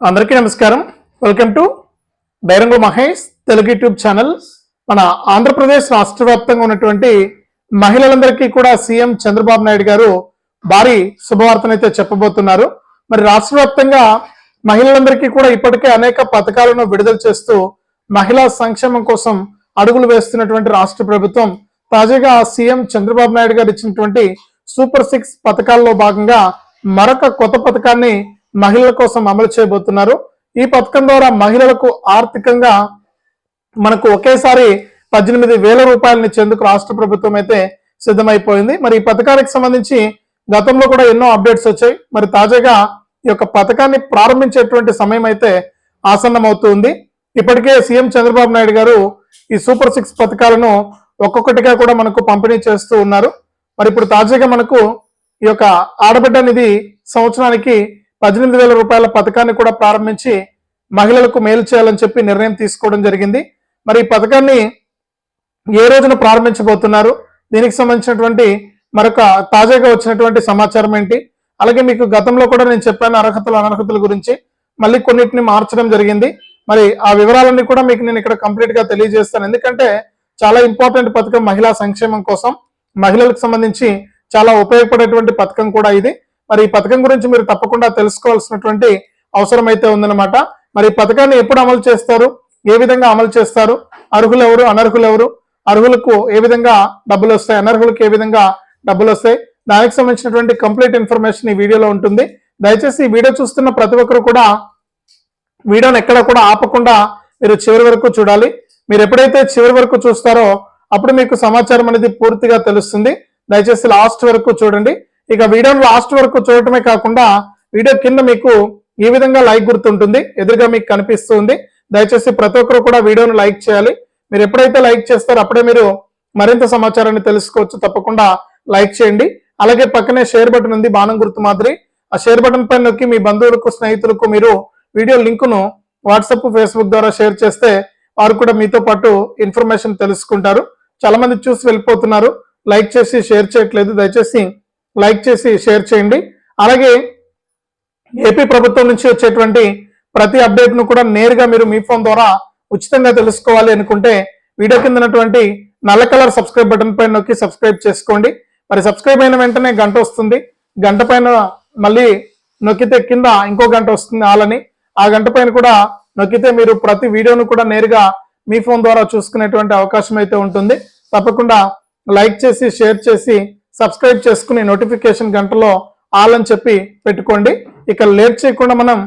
అందరికీ నమస్కారం. Welcome to Bairangu Mahesh Telugu YouTube channel. మన ఆంధ్రప్రదేశ్ రాష్ట్ర వ్యాప్తంగా ఉన్నటువంటి మహిళలందరికీ కూడా సీఎం చంద్రబాబు నాయుడు గారు భారీ శుభవార్తనైతే చెప్పబోతున్నారు. మరి రాష్ట్ర వ్యాప్తంగా మహిళలందరికీ కూడా ఇప్పటికే అనేక పథకాలను విడుదల చేస్తూ మహిళా సంక్షేమం కోసం అడుగులు వేస్తున్నటువంటి రాష్ట్ర ప్రభుత్వం తాజాగా సీఎం చంద్రబాబు నాయుడు గారు ఇచ్చినటువంటి సూపర్ సిక్స్ పథకాల్లో భాగంగా మరొక కొత్త పథకాన్ని మహిళల కోసం అమలు చేయబోతున్నారు. ఈ పథకం ద్వారా మహిళలకు ఆర్థికంగా మనకు ఒకేసారి పద్దెనిమిది వేల రూపాయలని ఇచ్చేందుకు రాష్ట్ర ప్రభుత్వం అయితే సిద్ధమైపోయింది. మరి ఈ పథకానికి సంబంధించి గతంలో కూడా ఎన్నో అప్డేట్స్ వచ్చాయి. మరి తాజాగా ఈ యొక్క పథకాన్ని ప్రారంభించేటువంటి సమయం అయితే ఆసన్నమవుతుంది. ఇప్పటికే సీఎం చంద్రబాబు నాయుడు గారు ఈ సూపర్ సిక్స్ పథకాలను ఒక్కొక్కటిగా కూడా మనకు పంపిణీ చేస్తూ ఉన్నారు. మరి ఇప్పుడు తాజాగా మనకు ఈ యొక్క ఆడబిడ్డ నిధి సంవత్సరానికి పద్దెనిమిది వేల రూపాయల పథకాన్ని కూడా ప్రారంభించి మహిళలకు మేలు చేయాలని చెప్పి నిర్ణయం తీసుకోవడం జరిగింది. మరి ఈ పథకాన్ని ఏ రోజున ప్రారంభించబోతున్నారు? దీనికి సంబంధించినటువంటి మరొక తాజాగా వచ్చినటువంటి సమాచారం ఏంటి? అలాగే మీకు గతంలో కూడా నేను చెప్పాను అర్హతలు అనర్హతల గురించి. మళ్ళీ కొన్నిటిని మార్చడం జరిగింది. మరి ఆ వివరాలన్నీ కూడా మీకు నేను ఇక్కడ కంప్లీట్గా తెలియజేస్తాను. ఎందుకంటే చాలా ఇంపార్టెంట్ పథకం మహిళా సంక్షేమం కోసం మహిళలకు సంబంధించి చాలా ఉపయోగపడేటువంటి పథకం కూడా ఇది. మరి ఈ పథకం గురించి మీరు తప్పకుండా తెలుసుకోవాల్సినటువంటి అవసరం అయితే ఉందన్నమాట. మరి ఈ పథకాన్ని ఎప్పుడు అమలు చేస్తారు? ఏ విధంగా అమలు చేస్తారు? అర్హులు ఎవరు అనర్హులు ఎవరు అర్హులకు ఏ విధంగా డబ్బులు వస్తాయి? అనర్హులకు ఏ విధంగా డబ్బులు వస్తాయి? దానికి సంబంధించినటువంటి కంప్లీట్ ఇన్ఫర్మేషన్ ఈ వీడియోలో ఉంటుంది. దయచేసి ఈ వీడియో చూస్తున్న ప్రతి ఒక్కరు కూడా వీడియోని ఎక్కడ కూడా ఆపకుండా మీరు చివరి వరకు చూడాలి. మీరు ఎప్పుడైతే చివరి వరకు చూస్తారో అప్పుడు మీకు సమాచారం అనేది పూర్తిగా తెలుస్తుంది. దయచేసి లాస్ట్ వరకు చూడండి. ఇక వీడియోను లాస్ట్ వరకు చూడటమే కాకుండా వీడియో కింద మీకు ఈ విధంగా లైక్ గుర్తుంటుంది ఎదురుగా మీకు కనిపిస్తుంది. దయచేసి ప్రతి ఒక్కరు కూడా వీడియోను లైక్ చేయాలి. మీరు ఎప్పుడైతే లైక్ చేస్తారో అప్పుడే మీరు మరింత సమాచారాన్ని తెలుసుకోవచ్చు. తప్పకుండా లైక్ చేయండి. అలాగే పక్కనే షేర్ బటన్ ఉంది బాణం గుర్తు మాదిరి. ఆ షేర్ బటన్ పైన నొక్కి మీ బంధువులకు స్నేహితులకు మీరు వీడియో లింకును వాట్సాప్ ఫేస్బుక్ ద్వారా షేర్ చేస్తే వారు కూడా మీతో పాటు ఇన్ఫర్మేషన్ తెలుసుకుంటారు. చాలా మంది చూసి వెళ్ళిపోతున్నారు. లైక్ చేసి షేర్ చేయట్లేదు. దయచేసి లైక్ చేసి షేర్ చేయండి. అలాగే ఏపీ ప్రభుత్వం నుంచి వచ్చేటువంటి ప్రతి అప్డేట్ను కూడా నేరుగా మీరు మీ ఫోన్ ద్వారా ఉచితంగా తెలుసుకోవాలి అనుకుంటే వీడియో కిందనటువంటి నల్ల కలర్ సబ్స్క్రైబ్ బటన్ పైన నొక్కి సబ్స్క్రైబ్ చేసుకోండి. మరి సబ్స్క్రైబ్ అయిన వెంటనే గంట వస్తుంది. గంట పైన మళ్ళీ నొక్కితే కింద ఇంకో గంట వస్తుంది ఆలని. ఆ గంట పైన కూడా నొక్కితే మీరు ప్రతి వీడియోను కూడా నేరుగా మీ ఫోన్ ద్వారా చూసుకునేటువంటి అవకాశం అయితే ఉంటుంది. తప్పకుండా లైక్ చేసి షేర్ చేసి సబ్స్క్రైబ్ చేసుకుని నోటిఫికేషన్ గంటలో ఆల్ అని చెప్పి పెట్టుకోండి. ఇక లేట్ చేయకుండా మనం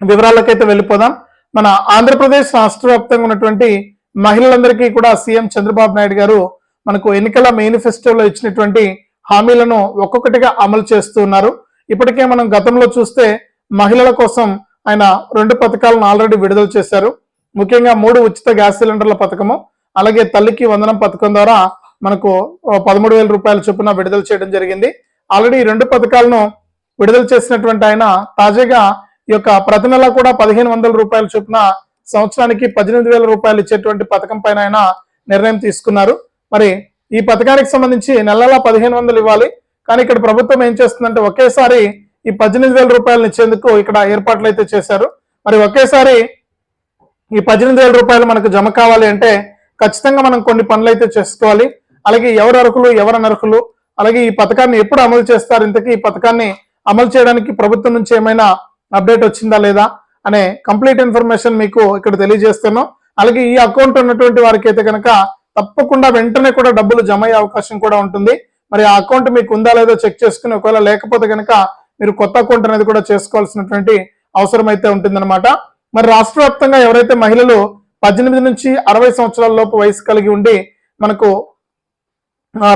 వివరాలకైతే వెళ్ళిపోదాం. మన ఆంధ్రప్రదేశ్ రాష్ట్ర వ్యాప్తంగా ఉన్నటువంటి మహిళలందరికీ కూడా సీఎం చంద్రబాబు నాయుడు గారు మనకు ఎన్నికల మేనిఫెస్టోలో ఇచ్చినటువంటి హామీలను ఒక్కొక్కటిగా అమలు చేస్తూ ఉన్నారు. ఇప్పటికే మనం గతంలో చూస్తే మహిళల కోసం ఆయన రెండు పథకాలను ఆల్రెడీ విడుదల చేశారు. ముఖ్యంగా మూడు ఉచిత గ్యాస్ సిలిండర్ల పథకము అలాగే తల్లికి వందనం పథకం ద్వారా మనకు పదమూడు వేల రూపాయల చొప్పున విడుదల చేయడం జరిగింది. ఆల్రెడీ రెండు పథకాలను విడుదల చేసినటువంటి ఆయన తాజాగా ఈ యొక్క ప్రతి నెల కూడా పదిహేను వందల రూపాయల చొప్పున సంవత్సరానికి పద్దెనిమిది వేల రూపాయలు ఇచ్చేటువంటి పథకం పైన ఆయన నిర్ణయం తీసుకున్నారు. మరి ఈ పథకానికి సంబంధించి నెలలా పదిహేను వందలు ఇవ్వాలి. కానీ ఇక్కడ ప్రభుత్వం ఏం చేస్తుందంటే ఒకేసారి ఈ పద్దెనిమిది వేల రూపాయలను ఇచ్చేందుకు ఇక్కడ ఏర్పాట్లు అయితే చేశారు. మరి ఒకేసారి ఈ పద్దెనిమిది వేల రూపాయలు మనకు జమ కావాలి అంటే ఖచ్చితంగా మనం కొన్ని పనులు అయితే చేసుకోవాలి. అలాగే ఎవరు అర్హులు ఎవరు అనర్హులు అలాగే ఈ పథకాన్ని ఎప్పుడు అమలు చేస్తారు? ఇంతకీ ఈ పథకాన్ని అమలు చేయడానికి ప్రభుత్వం నుంచి ఏమైనా అప్డేట్ వచ్చిందా లేదా? అనే కంప్లీట్ ఇన్ఫర్మేషన్ మీకు ఇక్కడ తెలియజేస్తాను అలాగే ఈ అకౌంట్ ఉన్నటువంటి వారికి అయితే కనుక తప్పకుండా వెంటనే కూడా డబ్బులు జమ అయ్యే అవకాశం కూడా ఉంటుంది. మరి ఆ అకౌంట్ మీకు ఉందా లేదో చెక్ చేసుకుని ఒకవేళ లేకపోతే కనుక మీరు కొత్త అకౌంట్ అనేది కూడా చేసుకోవాల్సినటువంటి అవసరం అయితే ఉంటుందన్నమాట. మరి రాష్ట్ర వ్యాప్తంగా ఎవరైతే మహిళలు పద్దెనిమిది నుంచి అరవై సంవత్సరాల లోపు వయసు కలిగి ఉండి మనకు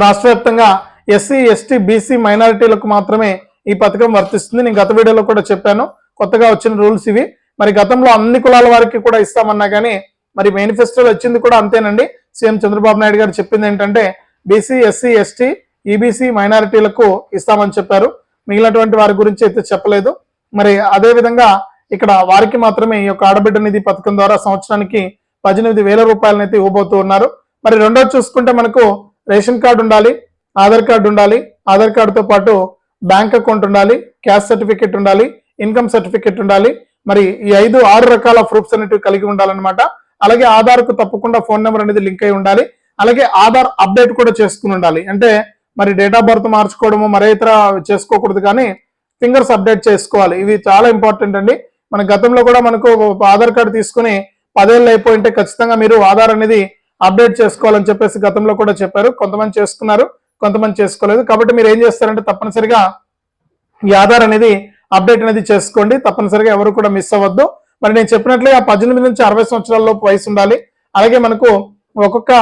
రాష్ట్ర వ్యాప్తంగా ఎస్సీ ఎస్టీ బీసీ మైనారిటీలకు మాత్రమే ఈ పథకం వర్తిస్తుంది. నేను గత వీడియోలో కూడా చెప్పాను. కొత్తగా వచ్చిన రూల్స్ ఇవి. మరి గతంలో అన్ని కులాల వారికి కూడా ఇస్తామన్నా కానీ మరి మేనిఫెస్టోలో వచ్చింది కూడా అంతేనండి. సీఎం చంద్రబాబు నాయుడు గారు చెప్పింది ఏంటంటే బీసీ ఎస్సీ ఎస్టీ ఈబీసీ మైనారిటీలకు ఇస్తామని చెప్పారు. మిగిలినటువంటి వారి గురించి అయితే చెప్పలేదు. మరి అదే విధంగా ఇక్కడ వారికి మాత్రమే ఈ యొక్క ఆడబిడ్డ నిధి పథకం ద్వారా సంవత్సరానికి పద్దెనిమిది వేల రూపాయలనైతే ఇవ్వబోతూ ఉన్నారు. మరి రెండోది చూసుకుంటే మనకు రేషన్ కార్డు ఉండాలి ఆధార్ కార్డు ఉండాలి ఆధార్ కార్డుతో పాటు బ్యాంక్ అకౌంట్ ఉండాలి క్యాష్ సర్టిఫికెట్ ఉండాలి ఇన్కమ్ సర్టిఫికెట్ ఉండాలి. మరి ఈ ఐదు ఆరు రకాల ప్రూఫ్స్ అనేటివి కలిగి ఉండాలన్నమాట. అలాగే ఆధార్కు తప్పకుండా ఫోన్ నెంబర్ అనేది లింక్ అయి ఉండాలి. అలాగే ఆధార్ అప్డేట్ కూడా చేసుకుని ఉండాలి. అంటే మరి డేట్ ఆఫ్ బర్త్ మార్చుకోవడము మరే ఇతర చేసుకోకూడదు కానీ ఫింగర్స్ అప్డేట్ చేసుకోవాలి. ఇవి చాలా ఇంపార్టెంట్ అండి. మన గతంలో కూడా మనకు ఆధార్ కార్డు తీసుకుని పదేళ్ళు అయిపోయింటే ఖచ్చితంగా మీరు ఆధార్ అనేది అప్డేట్ చేసుకోవాలని చెప్పేసి గతంలో కూడా చెప్పారు. కొంతమంది చేసుకున్నారు కొంతమంది చేసుకోలేదు. కాబట్టి మీరు ఏం చేస్తారంటే తప్పనిసరిగా ఈ ఆధార్ అనేది అప్డేట్ అనేది చేసుకోండి. తప్పనిసరిగా ఎవరు కూడా మిస్ అవ్వద్దు. మరి నేను చెప్పినట్లుగా పద్దెనిమిది నుంచి అరవై సంవత్సరాల లోపు వయసు ఉండాలి. అలాగే మనకు ఒక్కొక్క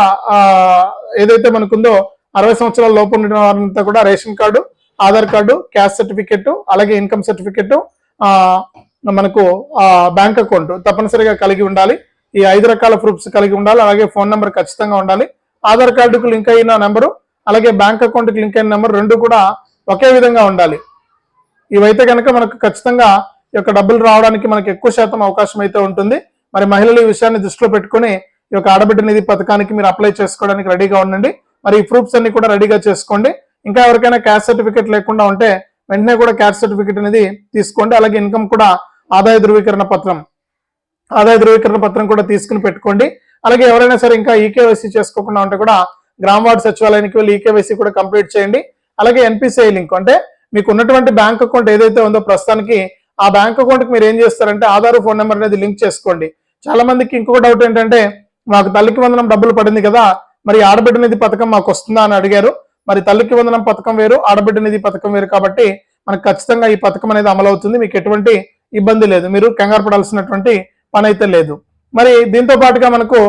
ఏదైతే మనకుందో అరవై సంవత్సరాల లోపు ఉండిన వారంతా కూడా ration card Aadhaar card caste certificate అలాగే ఇన్కమ్ సర్టిఫికెట్ మనకు బ్యాంక్ అకౌంట్ తప్పనిసరిగా కలిగి ఉండాలి. ఈ ఐదు రకాల ప్రూఫ్స్ కలిగి ఉండాలి. అలాగే ఫోన్ నెంబర్ ఖచ్చితంగా ఉండాలి. ఆధార్ కార్డుకు లింక్ అయిన నెంబరు అలాగే బ్యాంక్ అకౌంట్కి లింక్ అయిన నెంబర్ రెండు కూడా ఒకే విధంగా ఉండాలి. ఇవైతే కనుక మనకు ఖచ్చితంగా ఈ యొక్క డబ్బులు రావడానికి మనకు ఎక్కువ శాతం అవకాశం అయితే ఉంటుంది. మరి మహిళలు ఈ విషయాన్ని దృష్టిలో పెట్టుకుని ఈ యొక్క ఆడబిడ్డ నిధి పథకానికి మీరు అప్లై చేసుకోవడానికి రెడీగా ఉండండి. మరి ఈ ప్రూఫ్స్ అన్ని కూడా రెడీగా చేసుకోండి. ఇంకా ఎవరికైనా క్యాస్ట్ సర్టిఫికేట్ లేకుండా ఉంటే వెంటనే కూడా క్యాస్ట్ సర్టిఫికేట్ అనేది తీసుకోండి. అలాగే ఇన్కమ్ కూడా ఆదాయ ధృవీకరణ పత్రం ఆదాయ ధృవీకరణ పత్రం కూడా తీసుకుని పెట్టుకోండి. అలాగే ఎవరైనా సరే ఇంకా ఈకేవైసీ చేసుకోకుండా ఉంటే కూడా గ్రామ వార్డు సచివాలయానికి వెళ్ళి ఈకేవైసీ కూడా కంప్లీట్ చేయండి. అలాగే ఎన్పిసిఐ లింక్ అంటే మీకు ఉన్నటువంటి బ్యాంక్ అకౌంట్ ఏదైతే ఉందో ప్రస్తుతానికి ఆ బ్యాంక్ అకౌంట్కి మీరు ఏం చేస్తారంటే ఆధార్ ఫోన్ నెంబర్ అనేది లింక్ చేసుకోండి. చాలా మందికి ఇంకొక డౌట్ ఏంటంటే మాకు తల్లికి వందనం డబ్బులు పడింది కదా మరి ఆడబిడ్డ నిధి పథకం మాకు వస్తుందా అని అడిగారు. మరి తల్లికి వందనం పథకం వేరు ఆడబిడ్డ నిధి పథకం వేరు కాబట్టి మనకు ఖచ్చితంగా ఈ పథకం అనేది అమలు అవుతుంది మీకు ఎటువంటి ఇబ్బంది లేదు. మీరు కంగారు పడాల్సినటువంటి పని అయితే లేదు. మరి దీంతో పాటుగా మనకు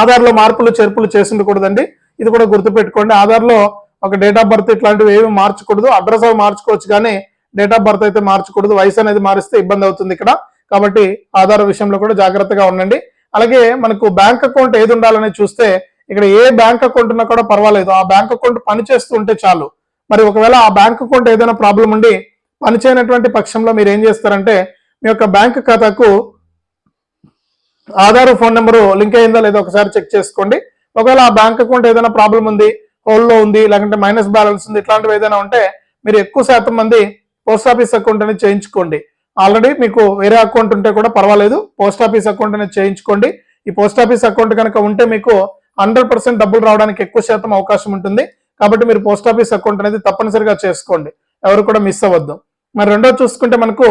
ఆధార్లో మార్పులు చేర్పులు చేసి ఉండకూడదండి ఇది కూడా గుర్తుపెట్టుకోండి. ఆధార్లో ఒక డేట్ ఆఫ్ బర్త్ ఇట్లాంటివి ఏమి మార్చకూడదు. అడ్రస్ అవి మార్చుకోవచ్చు కానీ డేట్ ఆఫ్ బర్త్ అయితే మార్చకూడదు. వయసు అనేది మారిస్తే ఇబ్బంది అవుతుంది ఇక్కడ. కాబట్టి ఆధార్ విషయంలో కూడా జాగ్రత్తగా ఉండండి. అలాగే మనకు బ్యాంక్ అకౌంట్ ఏది ఉండాలని చూస్తే ఇక్కడ ఏ బ్యాంక్ అకౌంట్ ఉన్నా కూడా పర్వాలేదు. ఆ బ్యాంక్ అకౌంట్ పనిచేస్తూ ఉంటే చాలు. మరి ఒకవేళ ఆ బ్యాంక్ అకౌంట్ ఏదైనా ప్రాబ్లం ఉండి పనిచేయనటువంటి పక్షంలో మీరు ఏం చేస్తారంటే మీ యొక్క బ్యాంక్ ఖాతాకు ఆధార్ ఫోన్ నెంబర్ లింక్ అయిందా లేదా ఒకసారి చెక్ చేసుకోండి. ఒకవేళ ఆ బ్యాంక్ అకౌంట్ ఏదైనా ప్రాబ్లం ఉంది హోల్లో ఉంది లేకుంటే మైనస్ బ్యాలెన్స్ ఉంది ఇట్లాంటివి ఏదైనా ఉంటే మీరు ఎక్కువ శాతం మంది పోస్ట్ ఆఫీస్ అకౌంట్ అనేది చేయించుకోండి. ఆల్రెడీ మీకు వేరే అకౌంట్ ఉంటే కూడా పర్వాలేదు పోస్ట్ ఆఫీస్ అకౌంట్ అనేది చేయించుకోండి. ఈ పోస్ట్ ఆఫీస్ అకౌంట్ కనుక ఉంటే మీకు హండ్రెడ్ పర్సెంట్ డబ్బులు రావడానికి ఎక్కువ శాతం అవకాశం ఉంటుంది. కాబట్టి మీరు పోస్ట్ ఆఫీస్ అకౌంట్ అనేది తప్పనిసరిగా చేసుకోండి. ఎవరు కూడా మిస్ అవ్వద్దు. మరి రెండో చూసుకుంటే మనకు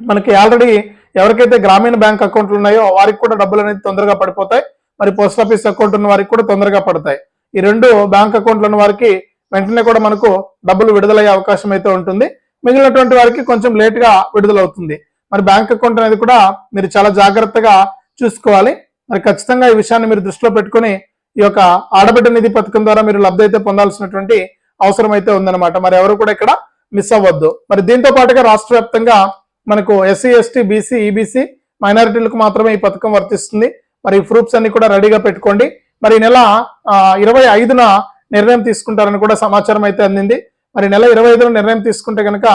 మనకి ఆల్రెడీ ఎవరికైతే గ్రామీణ బ్యాంక్ అకౌంట్లు ఉన్నాయో వారికి కూడా డబ్బులు అనేది తొందరగా పడిపోతాయి. మరి పోస్ట్ ఆఫీస్ అకౌంట్ ఉన్న వారికి కూడా తొందరగా పడతాయి. ఈ రెండు బ్యాంక్ అకౌంట్లు ఉన్న వారికి వెంటనే కూడా మనకు డబ్బులు విడుదలయ్యే అవకాశం అయితే ఉంటుంది. మిగిలినటువంటి వారికి కొంచెం లేట్గా విడుదలవుతుంది. మరి బ్యాంక్ అకౌంట్ అనేది కూడా మీరు చాలా జాగ్రత్తగా చూసుకోవాలి. మరి ఖచ్చితంగా ఈ విషయాన్ని మీరు దృష్టిలో పెట్టుకుని ఈ యొక్క ఆడబిడ్డ నిధి పథకం ద్వారా మీరు లబ్ధి అయితే పొందాల్సినటువంటి అవసరం అయితే ఉందన్నమాట. మరి ఎవరు కూడా ఇక్కడ మిస్ అవ్వద్దు. మరి దీంతో పాటుగా రాష్ట్ర వ్యాప్తంగా మనకు ఎస్సీ ఎస్టీ బీసీ ఈబీసీ మైనారిటీలకు మాత్రమే ఈ పథకం వర్తిస్తుంది. మరి ఈ ప్రూఫ్స్ అన్ని కూడా రెడీగా పెట్టుకోండి. మరి ఈ నెల ఇరవై ఐదున నిర్ణయం తీసుకుంటారని కూడా సమాచారం అయితే అందింది. మరి నెల ఇరవై ఐదున నిర్ణయం తీసుకుంటే కనుక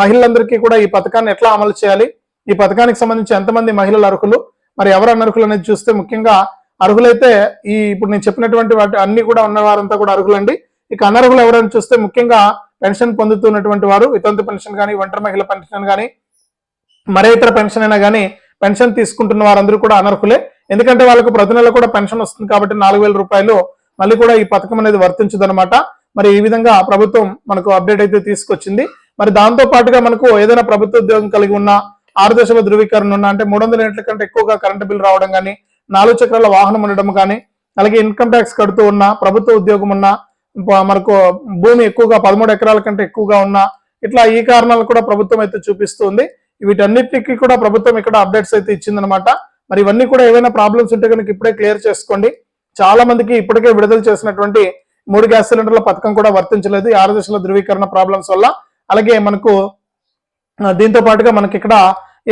మహిళలందరికీ కూడా ఈ పథకాన్ని ఎట్లా అమలు చేయాలి? ఈ పథకానికి సంబంధించి ఎంతమంది మహిళలు అర్హులు? మరి ఎవరు అనర్హులు అనేది చూస్తే ముఖ్యంగా అర్హులైతే ఈ ఇప్పుడు నేను చెప్పినటువంటి వాటి అన్ని కూడా ఉన్న వారంతా కూడా అర్హులండి. ఇక అనర్హులు ఎవరైనా చూస్తే ముఖ్యంగా పెన్షన్ పొందుతున్నటువంటి వారు వితంతు పెన్షన్ కానీ ఒంటరి మహిళ పెన్షన్ కానీ మరే ఇతర పెన్షన్ అయినా కానీ పెన్షన్ తీసుకుంటున్న వారందరూ కూడా అనర్హులే. ఎందుకంటే వాళ్ళకు ప్రతి నెల కూడా పెన్షన్ వస్తుంది కాబట్టి నాలుగు వేల రూపాయలు మళ్ళీ కూడా ఈ పథకం అనేది వర్తించదనమాట మరి ఈ విధంగా ప్రభుత్వం మనకు అప్డేట్ అయితే తీసుకొచ్చింది. మరి దాంతో పాటుగా మనకు ఏదైనా ప్రభుత్వ ఉద్యోగం కలిగి ఉన్న ఆరు దశల ధృవీకరణ ఉన్న అంటే మూడు వందల యూనిట్ల కంటే ఎక్కువగా కరెంటు బిల్ రావడం కానీ నాలుగు చక్రాల వాహనం ఉండడం కానీ అలాగే ఇన్కమ్ ట్యాక్స్ కడుతూ ఉన్న ప్రభుత్వ ఉద్యోగం ఉన్న మనకు భూమి ఎక్కువగా పదమూడు ఎకరాల కంటే ఎక్కువగా ఉన్న ఇట్లా ఈ కారణాలు కూడా ప్రభుత్వం అయితే చూపిస్తుంది వీటన్నిటికీ కూడా ప్రభుత్వం ఇక్కడ అప్డేట్స్ అయితే ఇచ్చిందనమాట మరి ఇవన్నీ కూడా ఏవైనా ప్రాబ్లమ్స్ ఉంటే కనుక ఇప్పుడే క్లియర్ చేసుకోండి. చాలా మందికి ఇప్పటికే విడుదల చేసినటువంటి మూడు గ్యాస్ సిలిండర్ల పథకం కూడా వర్తించలేదు. ఆరు దశల ధృవీకరణ ప్రాబ్లమ్స్ వల్ల. అలాగే మనకు దీంతో పాటుగా మనకి ఇక్కడ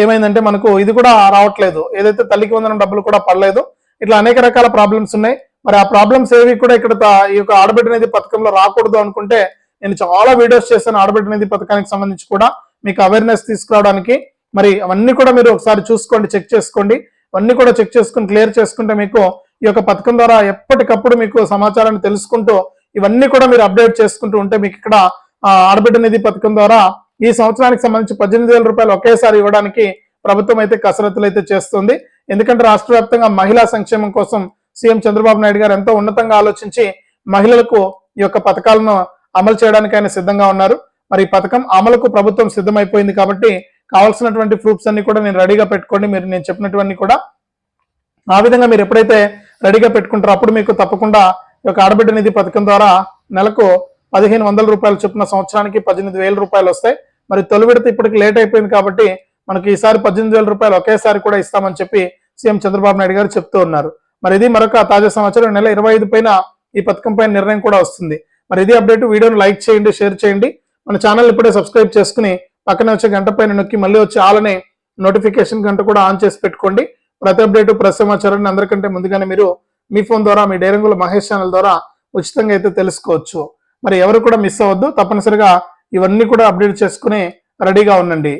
ఏమైందంటే మనకు ఇది కూడా రావట్లేదు. ఏదైతే తల్లికి వందనం డబ్బులు కూడా పడలేదు. ఇట్లా అనేక రకాల ప్రాబ్లమ్స్ ఉన్నాయి. మరి ఆ ప్రాబ్లమ్స్ ఏవి కూడా ఇక్కడ ఈ యొక్క ఆడబిడ్డ నిధి పథకంలో రాకూడదు అనుకుంటే నేను చాలా వీడియోస్ చేశాను ఆడబిడ్డ నిధి పథకానికి సంబంధించి కూడా. మీకు అవేర్నెస్ తీసుకురావడానికి. మరి అవన్నీ కూడా మీరు ఒకసారి చూసుకోండి చెక్ చేసుకోండి. అవన్నీ కూడా చెక్ చేసుకుని క్లియర్ చేసుకుంటే మీకు ఈ యొక్క పథకం ద్వారా ఎప్పటికప్పుడు మీకు సమాచారాన్ని తెలుసుకుంటూ ఇవన్నీ కూడా మీరు అప్డేట్ చేసుకుంటూ ఉంటే మీకు ఇక్కడ ఆడబిడ్డ నిధి పథకం ద్వారా ఈ సంవత్సరానికి సంబంధించి పద్దెనిమిది వేల రూపాయలు ఒకేసారి ఇవ్వడానికి ప్రభుత్వం అయితే కసరత్తులు అయితే చేస్తుంది. ఎందుకంటే రాష్ట్ర వ్యాప్తంగా మహిళా సంక్షేమం కోసం సీఎం చంద్రబాబు నాయుడు గారు ఎంతో ఉన్నతంగా ఆలోచించి మహిళలకు ఈ యొక్క పథకాలను అమలు చేయడానికి ఆయన సిద్ధంగా ఉన్నారు. మరి ఈ పథకం అమలుకు ప్రభుత్వం సిద్ధమైపోయింది కాబట్టి కావాల్సినటువంటి ప్రూఫ్స్ అన్ని కూడా నేను రెడీగా పెట్టుకోండి. మీరు నేను చెప్పినటువంటి కూడా ఆ విధంగా మీరు ఎప్పుడైతే రెడీగా పెట్టుకుంటారో అప్పుడు మీకు తప్పకుండా ఈ యొక్క ఆడబిడ్డ నిధి పథకం ద్వారా నెలకు పదిహేను వందల రూపాయలు చొప్పున సంవత్సరానికి పద్దెనిమిది వేల రూపాయలు వస్తాయి. మరి తొలి విడత ఇప్పటికి లేట్ అయిపోయింది కాబట్టి మనకి ఈసారి పద్దెనిమిది వేల రూపాయలు ఒకేసారి కూడా ఇస్తామని చెప్పి సీఎం చంద్రబాబు నాయుడు గారు చెప్తూ ఉన్నారు. మరి ఇది మరొక తాజా సమాచారం. నెల ఇరవై ఐదు పైన ఈ పథకం పైన నిర్ణయం కూడా వస్తుంది. మరి ఇది అప్డేట్. వీడియోను లైక్ చేయండి షేర్ చేయండి. మన ఛానల్ ఇప్పుడే సబ్స్క్రైబ్ చేసుకుని పక్కన వచ్చే గంట పైన నొక్కి మళ్ళీ వచ్చి ఆలనే నోటిఫికేషన్ గంట కూడా ఆన్ చేసి పెట్టుకోండి. ప్రతి అప్డేట్ ప్రతి సమాచారాన్ని అందరికంటే ముందుగానే మీరు మీ ఫోన్ ద్వారా మీ డైరంగుల మహేష్ ఛానల్ ద్వారా ఉచితంగా అయితే తెలుసుకోవచ్చు. మరి ఎవరు కూడా మిస్ అవ్వద్దు. తప్పనిసరిగా ఇవన్నీ కూడా అప్డేట్ చేసుకుని రెడీగా ఉండండి.